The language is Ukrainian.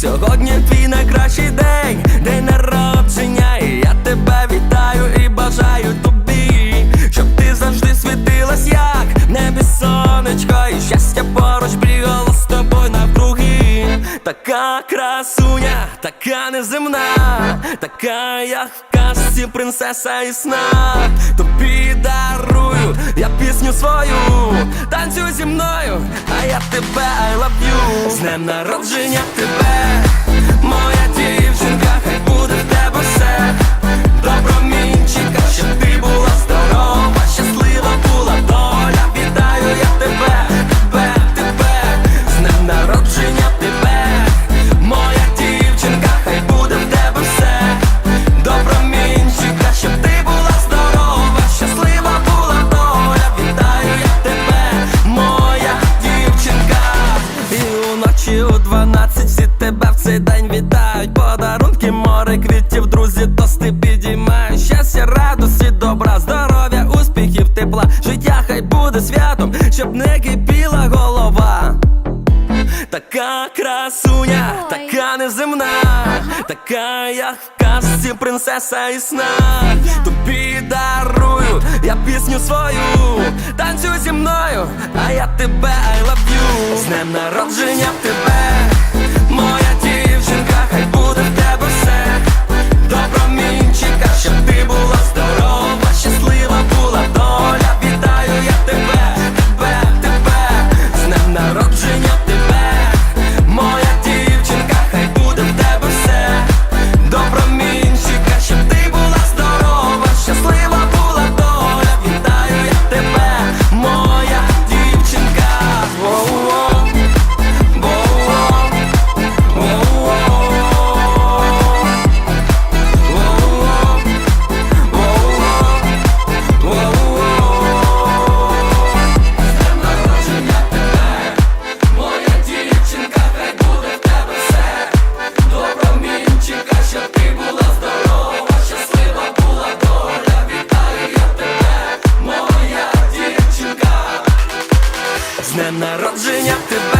Сьогодні сонечко, і щастя поруч бігало з тобою навкруги. Така красуня, така неземна, така як в казці принцеса і сна. Тобі дарую я пісню свою, танцюй зі мною, а я тебе I love you З днем народження тебе, моя Море квітів, друзі, тости підіймають. Щастя, радості, добра, здоров'я, успіхів, тепла. Життя хай буде святом, щоб не кипіла голова. Така красуня, така неземна, така як в казці принцеса і сна. Тобі дарую я пісню свою, танцюй зі мною, а я тебе I love you З днем народження тебе, моя дне народження тебе.